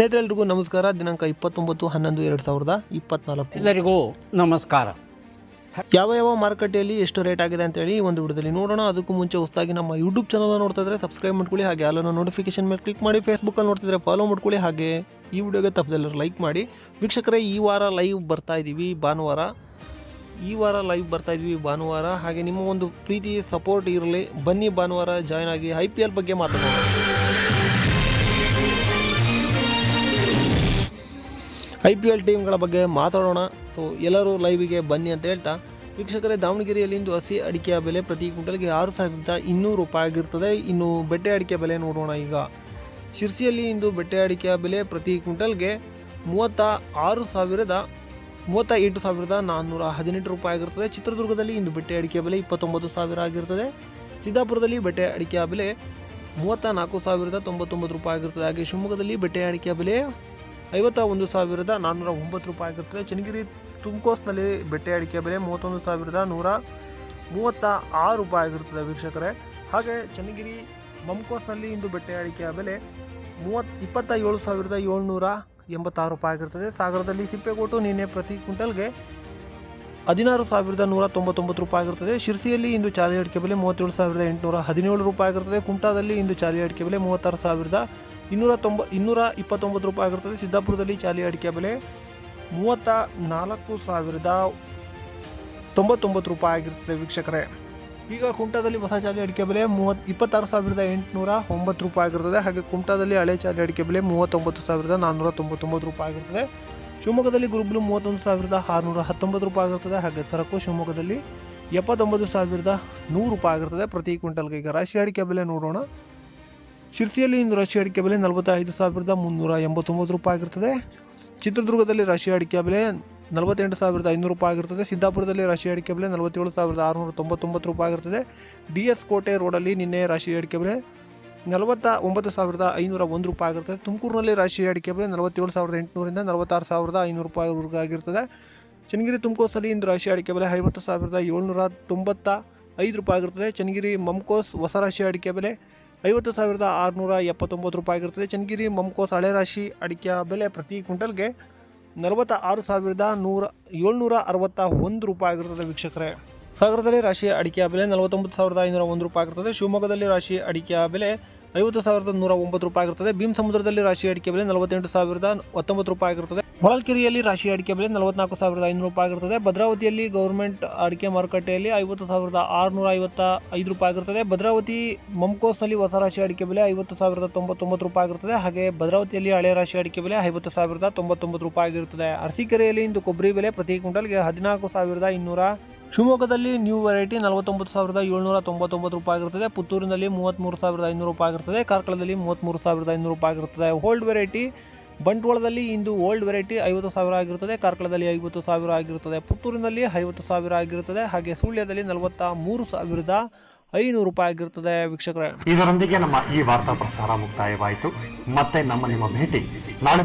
ಸ್ನೇಹಿತರೆಲ್ರಿಗೂ ನಮಸ್ಕಾರ. ದಿನಾಂಕ ಇಪ್ಪತ್ತೊಂಬತ್ತು ಹನ್ನೊಂದು ಎರಡು ಸಾವಿರದ ಇಪ್ಪತ್ನಾಲ್ಕು. ಎಲ್ಲರಿಗೂ ನಮಸ್ಕಾರ. ಯಾವ ಯಾವ ಮಾರುಕಟ್ಟೆಯಲ್ಲಿ ಎಷ್ಟು ರೇಟ್ ಆಗಿದೆ ಅಂತೇಳಿ ಈ ಒಂದು ವಿಡಿಯೋದಲ್ಲಿ ನೋಡೋಣ. ಅದಕ್ಕೂ ಮುಂಚೆ ಹೊಸದಾಗಿ ನಮ್ಮ ಯೂಟ್ಯೂಬ್ ಚಾನಲ್ನ ನೋಡ್ತಾ ಇದ್ರೆ ಸಬ್ಸ್ಕ್ರೈಬ್ ಮಾಡ್ಕೊಳ್ಳಿ. ಹಾಗೆ ಅಲ್ಲ ನೋಟಿಫಿಕೇಶನ್ ಮೇಲೆ ಕ್ಲಿಕ್ ಮಾಡಿ ಫೇಸ್ಬುಕ್ಕಲ್ಲಿ ನೋಡ್ತಿದ್ರೆ ಫಾಲೋ ಮಾಡ್ಕೊಳ್ಳಿ. ಹಾಗೆ ಈ ವಿಡಿಯೋಗೆ ತಪ್ಪದೆಲ್ಲರೂ ಲೈಕ್ ಮಾಡಿ. ವೀಕ್ಷಕರೇ ಈ ವಾರ ಲೈವ್ ಬರ್ತಾ ಇದ್ದೀವಿ ಭಾನುವಾರ. ಈ ವಾರ ಲೈವ್ ಬರ್ತಾ ಇದ್ದೀವಿ ಭಾನುವಾರ. ಹಾಗೆ ನಿಮ್ಮ ಒಂದು ಪ್ರೀತಿ ಸಪೋರ್ಟ್ ಇರಲಿ. ಬನ್ನಿ ಭಾನುವಾರ ಜಾಯ್ನ್ ಆಗಿ ಐ ಪಿ ಎಲ್ ಬಗ್ಗೆ ಮಾತಾಡೋಣ ಐ ಪಿ ಎಲ್ ಟೀಮ್ಗಳ ಬಗ್ಗೆ ಮಾತಾಡೋಣ. ಸೊ ಎಲ್ಲರೂ ಲೈವಿಗೆ ಬನ್ನಿ ಅಂತ ಹೇಳ್ತಾ, ವೀಕ್ಷಕರೇ, ದಾವಣಗೆರೆಯಲ್ಲಿ ಇಂದು ಹಸಿ ಅಡಿಕೆಯ ಬೆಲೆ ಪ್ರತಿ ಕ್ವಿಂಟಲ್ಗೆ ಆರು ಸಾವಿರದ ಇನ್ನೂರು ರೂಪಾಯಿ ಆಗಿರ್ತದೆ. ಇನ್ನು ಬೆಟ್ಟೆ ಅಡಿಕೆ ಬೆಲೆ ನೋಡೋಣ ಈಗ. ಶಿರ್ಸಿಯಲ್ಲಿ ಇಂದು ಬೆಟ್ಟೆ ಅಡಿಕೆಯ ಬೆಲೆ ಪ್ರತಿ ಕ್ವಿಂಟಲ್ಗೆ ಮೂವತ್ತ ಆರು ಸಾವಿರದ, ಮೂವತ್ತ ಎಂಟು ಸಾವಿರದ ನಾನ್ನೂರ ಹದಿನೆಂಟು ರೂಪಾಯಿ ಆಗಿರ್ತದೆ. ಚಿತ್ರದುರ್ಗದಲ್ಲಿ ಇಂದು ಬೆಟ್ಟೆ ಅಡಿಕೆ ಬೆಲೆ ಇಪ್ಪತ್ತೊಂಬತ್ತು ಸಾವಿರ ಆಗಿರ್ತದೆ. ಸಿದ್ದಾಪುರದಲ್ಲಿ ಬೆಟ್ಟೆ ಅಡಿಕೆಯ ಬೆಲೆ ಮೂವತ್ತ ನಾಲ್ಕು ಸಾವಿರದ ತೊಂಬತ್ತೊಂಬತ್ತು ರೂಪಾಯಿ ಆಗಿರ್ತದೆ. ಹಾಗೆ ಶಿವಮೊಗ್ಗದಲ್ಲಿ ಬೆಟ್ಟೆ ಅಡಿಕೆಯ ಬೆಲೆ ಐವತ್ತ ಒಂದು ಸಾವಿರದ ನಾನ್ನೂರ ಒಂಬತ್ತು ರೂಪಾಯಿ ಆಗಿರ್ತದೆ ಚನ್ನಗಿರಿ ತುಮಕೋಸ್ನಲ್ಲಿ ಬೆಟ್ಟೆ ಅಡಿಕೆ ಬೆಲೆ ಮೂವತ್ತೊಂದು ಸಾವಿರದ ನೂರ ಮೂವತ್ತ ಆರು ರೂಪಾಯಿ ಆಗಿರ್ತದೆ ವೀಕ್ಷಕರೇ. ಹಾಗೆ ಚನ್ನಗಿರಿ ಮಮ್ಕೋಸ್ನಲ್ಲಿ ಇಂದು ಬೆಟ್ಟೆ ಅಡಿಕೆಯ ಬೆಲೆ ಮೂವತ್ತು, ಇಪ್ಪತ್ತ ಏಳು ಸಾವಿರದ ಏಳ್ನೂರ ಎಂಬತ್ತಾರು ರೂಪಾಯಿ ಆಗಿರ್ತದೆ ಸಾಗರದಲ್ಲಿ ಸಿಪ್ಪೆಗೋಟು ನಿನ್ನೆ ಪ್ರತಿ ಕ್ವಿಂಟಲ್ಗೆ ಹದಿನಾರು ಸಾವಿರದ ನೂರ ತೊಂಬತ್ತೊಂಬತ್ತು ರೂಪಾಯಿ ಆಗಿರುತ್ತದೆ ಶಿರ್ಸಿಯಲ್ಲಿ ಇಂದು ಚಾಲಿ ಅಡಿಕೆ ಬೆಲೆ ಮೂವತ್ತೇಳು ಸಾವಿರದ ಎಂಟುನೂರ ಹದಿನೇಳು ರೂಪಾಯಿ ಆಗಿರುತ್ತದೆ ಕುಮಟಾದಲ್ಲಿ ಇಂದು ಚಾಲಿ ಅಡಿಕೆ ಬೆಲೆ ಮೂವತ್ತಾರು ಸಾವಿರದ ಇನ್ನೂರ ತೊಂಬ, ಇನ್ನೂರ ಇಪ್ಪತ್ತೊಂಬತ್ತು ರೂಪಾಯಿ ಆಗಿರುತ್ತದೆ ಸಿದ್ದಾಪುರದಲ್ಲಿ ಚಾಲಿ ಅಡಿಕೆ ಬೆಲೆ ಮೂವತ್ತ ನಾಲ್ಕು ಸಾವಿರದ ತೊಂಬತ್ತೊಂಬತ್ತು ರೂಪಾಯಿ ಆಗಿರ್ತದೆ ವೀಕ್ಷಕರೇ. ಈಗ ಕುಮಟಾದಲ್ಲಿ ಹೊಸ ಚಾಲಿ ಅಡಿಕೆ ಬೆಲೆ ಮೂವತ್ತು, ಇಪ್ಪತ್ತಾರು ಸಾವಿರದ ಎಂಟುನೂರ ಒಂಬತ್ತು ರೂಪಾಯಿ ಆಗಿರ್ತದೆ. ಹಾಗೆ ಕುಮಟಾದಲ್ಲಿ ಹಳೆ ಚಾಲಿ ಅಡಿಕೆ ಬೆಲೆ ಮೂವತ್ತೊಂಬತ್ತು ಸಾವಿರದ ನಾನ್ನೂರ ತೊಂಬತ್ತೊಂಬತ್ತು ರೂಪಾಯಿ ಆಗಿರ್ತದೆ. ಶಿವಮೊಗ್ಗದಲ್ಲಿ ಗುರುಬ್ಲು ಮೂವತ್ತೊಂದು ಸಾವಿರದ ಆರುನೂರ ಹತ್ತೊಂಬತ್ತು ರೂಪಾಯಿ ಆಗಿರ್ತದೆ. ಹಾಗೆ ಸರಕು ಶಿವಮೊಗ್ಗದಲ್ಲಿ ಎಪ್ಪತ್ತೊಂಬತ್ತು ಸಾವಿರದ ನೂರು ರೂಪಾಯಿ ಆಗಿರ್ತದೆ. ಪ್ರತಿ ಕ್ವಿಂಟಲ್ಗೆ ಈಗ ರಾಶಿ ಅಡಿಕೆ ಬೆಲೆ ನೋಡೋಣ. ಶಿರ್ಸಿಯಲ್ಲಿ ಇಂದು ರಾಶಿ ಅಡಿಕೆ ಬೆಲೆ ನಲವತ್ತೈದು ಸಾವಿರದ ಮುನ್ನೂರ ಎಂಬತ್ತೊಂಬತ್ತು ರೂಪಾಯಿ ಆಗಿರ್ತದೆ. ಚಿತ್ರದುರ್ಗದಲ್ಲಿ ರಾಶಿ ಅಡಿಕೆ ಬೆಲೆ ನಲವತ್ತೆಂಟು ಸಾವಿರದ ಐನೂರು ರೂಪಾಯಿ ಆಗಿರ್ತದೆ. ಸಿದ್ದಾಪುರದಲ್ಲಿ ರಾಶಿ ಅಡಿಕೆ ಬೆಲೆ ನಲವತ್ತೇಳು ಸಾವಿರದ ಆರುನೂರ ತೊಂಬತ್ತೊಂಬತ್ತು ರೂಪಾಯಿ ಆಗಿರ್ತದೆ. ಡಿ ಎಸ್ ಕೋಟೆ ರೋಡಲ್ಲಿ ನಿನ್ನೆ ರಾಶಿ ಅಡಿಕೆ ಬೆಲೆ ನಲವತ್ತ ಒಂಬತ್ತು ಸಾವಿರದ ಐನೂರ ಒಂದು ರೂಪಾಯಿ ಆಗಿರ್ತದೆ. ತುಮಕೂರಿನಲ್ಲಿ ರಾಷ್ಟ್ರೀಯ ಅಡಿಕೆ ಬೆಲೆ ನಲವತ್ತೇಳು ಸಾವಿರದ ಎಂಟುನೂರಿಂದ ನಲವತ್ತಾರು ಸಾವಿರದ ಐನೂರು ರೂಪಾಯಿವರೆಗೂ ಆಗಿರ್ತದೆ. ಚನ್ನಗಿರಿ ತುಮಕೋಸಲ್ಲಿ ಇಂದು ರಾಶಿ ಅಡಿಕೆ ಬೆಲೆ ಐವತ್ತು ಸಾವಿರದ ಏಳ್ನೂರ ತೊಂಬತ್ತ ಐದು ರೂಪಾಯಿ ಆಗಿರ್ತದೆ. ಚನ್ನಗಿರಿ ಮಮ್ಕೋಸ್ ಹೊಸ ರಾಶಿ ಅಡಿಕೆ ಬೆಲೆ ಐವತ್ತು ಸಾವಿರದ ಆರುನೂರ ಎಪ್ಪತ್ತೊಂಬತ್ತು ರೂಪಾಯಿ ಆಗಿರ್ತದೆ. ಚನ್ನಗಿರಿ ಮಮ್ಕೋಸ್ ಹಳೆ ರಾಶಿ ಅಡಿಕೆ ಬೆಲೆ ಪ್ರತಿ ಕ್ವಿಂಟಲ್ಗೆ ನಲವತ್ತ ಆರು ಸಾವಿರದ ನೂರ ಏಳ್ನೂರ ಅರವತ್ತ ಒಂದು ರೂಪಾಯಿ ಆಗಿರ್ತದೆ ವೀಕ್ಷಕರೇ. ಸಾಗರದಲ್ಲಿ ರಾಶಿ ಅಡಿಕೆಯ ಬೆಲೆ ನಲವತ್ತೊಂಬತ್ತು ಸಾವಿರದ ಐನೂರ ಒಂದು ರೂಪಾಯಿ ಆಗಿರ್ತದೆ. ಶಿವಮೊಗ್ಗದಲ್ಲಿ ರಾಶಿ ಅಡಿಕೆಯ ಬೆಲೆ ಐವತ್ತು ಸಾವಿರದ ನೂರ ಒಂಬತ್ತು ರೂಪಾಯಿ ಆಗಿರ್ತದೆ. ಭೀಮ್ ಸಮುದ್ರದಲ್ಲಿ ರಾಶಿ ಅಡಿಕೆ ಬೆಲೆ ನಲವತ್ತೆಂಟು ಸಾವಿರದ ಹತ್ತೊಂಬತ್ತು ರೂಪಾಯಿ ಆಗಿರ್ತದೆ. ಹೊಳಲ್ಕೆರೆಯಲ್ಲಿ ರಾಶಿ ಅಡಿಕೆ ಬೆಲೆ ನಲವತ್ನಾಲ್ಕು ಸಾವಿರದ ಐನೂರು ರೂಪಾಯಿ ಆಗಿರ್ತದೆ. ಭದ್ರಾವತಿಯಲ್ಲಿ ಗೌರ್ಮೆಂಟ್ ಅಡಿಕೆ ಮಾರುಕಟ್ಟೆಯಲ್ಲಿ ಐವತ್ತು ಸಾವಿರದ ಆರುನೂರ ಐವತ್ತ ಐದು ರೂಪಾಯಿ ಆಗಿರ್ತದೆ. ಭದ್ರಾವತಿ ಮಮ್ಕೋಸ್ನಲ್ಲಿ ಹೊಸ ರಾಶಿ ಅಡಿಕೆ ಬೆಲೆ ಐವತ್ತು ಸಾವಿರದ ತೊಂಬತ್ತೊಂಬತ್ತು ರೂಪಾಯಿ ಆಗಿರ್ತದೆ. ಹಾಗೆ ಭದ್ರಾವತಿಯಲ್ಲಿ ಹಳೆ ರಾಶಿ ಅಡಿಕೆ ಬೆಲೆ ಐವತ್ತು ಸಾವಿರದ ತೊಂಬತ್ತೊಂಬತ್ತು ರೂಪಾಯಿ ಆಗಿರುತ್ತದೆ ಅರಸೀಕೆರೆಯಲ್ಲಿ ಇಂದು ಕೊಬ್ಬರಿ ಬೆಲೆ ಪ್ರತಿ ಕ್ವಿಂಟಲ್ಗೆ ಹದಿನಾಲ್ಕು ಸಾವಿರದ ಇನ್ನೂರ ಶಿವಮೊಗ್ಗದಲ್ಲಿ ನ್ಯೂ ವೆರೈಟಿ ನಲವತ್ತೊಂಬತ್ತು ಸಾವಿರದ ಏಳ್ನೂರ ತೊಂಬತ್ತೊಂಬತ್ತು ರೂಪಾಯಿ ಆಗಿರ್ತದೆ. ಪುತ್ತೂರಿನಲ್ಲಿ ಮೂವತ್ತ್ಮೂರು ಸಾವಿರದ ಐನೂರು ರೂಪಾಯಿ ಆಗಿರ್ತದೆ. ಕಾರ್ಕಳದಲ್ಲಿ ಮೂವತ್ತ್ಮೂರು ಸಾವಿರದ ಐನೂರು ರೂಪಾಯಿ ಆಗಿರ್ತದೆ. ಓಲ್ಡ್ ವೆರೈಟಿ ಬಂಟ್ವಾಳದಲ್ಲಿ ಇಂದು ಓಲ್ಡ್ ವೆರೈಟಿ ಐವತ್ತು ಸಾವಿರ ಆಗಿರುತ್ತದೆ ಕಾರ್ಕಳದಲ್ಲಿ ಐವತ್ತು ಸಾವಿರ ಆಗಿರುತ್ತದೆ ಪುತ್ತೂರಿನಲ್ಲಿ ಐವತ್ತು ಸಾವಿರ ಆಗಿರುತ್ತದೆ ಹಾಗೆ ಸುಳ್ಯದಲ್ಲಿ ನಲವತ್ತ ಮೂರು ಸಾವಿರದ ಐನೂರು ರೂಪಾಯಿ ಆಗಿರುತ್ತದೆ ವೀಕ್ಷಕರ. ಇದರೊಂದಿಗೆ ನಮ್ಮ ಈ ವಾರ್ತಾ ಪ್ರಸಾರ ಮುಕ್ತಾಯವಾಯಿತು. ಮತ್ತೆ ನಮ್ಮ ನಿಮ್ಮ ಭೇಟಿ ನಾಳೆ